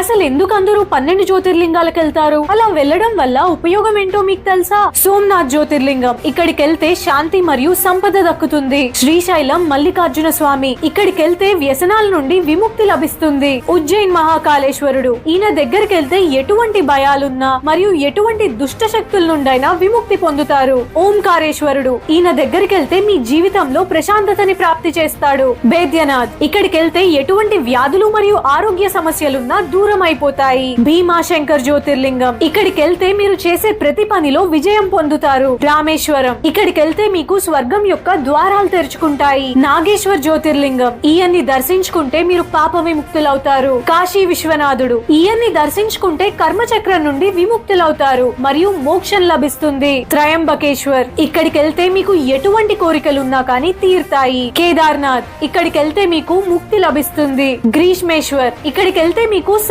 అసలు ఎందుకు అందరూ పన్నెండు జ్యోతిర్లింగాలకు వెళ్తారు? అలా వెళ్ళడం వల్ల ఉపయోగం ఏంటో మీకు తెలుసా? సోమనాథ్ జ్యోతిర్లింగం. ఇక్కడికి వెళ్తే శాంతి మరియు సంపద దక్కుతుంది. శ్రీశైలం మల్లికార్జున స్వామి. ఇక్కడికి వెళ్తే వ్యసనాల నుండి విముక్తి లభిస్తుంది. ఉజ్జయిన్ మహాకాళేశ్వరుడు. ఈయన దగ్గరికి వెళ్తే ఎటువంటి భయాలున్నా మరియు ఎటువంటి దుష్ట శక్తుల నుండైనా విముక్తి పొందుతారు. ఓంకారేశ్వరుడు. ఈయన దగ్గరికి వెళ్తే మీ జీవితంలో ప్రశాంతతని ప్రాప్తి చేస్తాడు. బేద్యనాథ్. ఇక్కడికి వెళ్తే ఎటువంటి వ్యాధులు మరియు ఆరోగ్య సమస్యలున్నా దూరం అయిపోతాయి భీమాశంకర్ జ్యోతిర్లింగం. ఇక్కడికి వెళ్తే మీరు చేసే ప్రతి పనిలో విజయం పొందుతారు. రామేశ్వరం. ఇక్కడికి వెళ్తే మీకు స్వర్గం యొక్క ద్వారాలు తెరుచుకుంటాయి. నాగేశ్వర్ జ్యోతిర్లింగం. ఈయన్ని దర్శించుకుంటే మీరు పాప విముక్తులవుతారు. కాశీ విశ్వనాథుడు. ఈయన్ని దర్శించుకుంటే కర్మచక్రం నుండి విముక్తులవుతారు. మరియు మోక్షం లభిస్తుంది. త్రయంబకేశ్వర్. ఇక్కడికి వెళ్తే మీకు ఎటువంటి కోరికలున్నా కానీ తీరుతాయి. కేదార్నాథ్. ఇక్కడికి వెళ్తే మీకు ముక్తి లభిస్తుంది. గ్రీష్మేశ్వర్. ఇక్కడికి వెళ్తే మీకు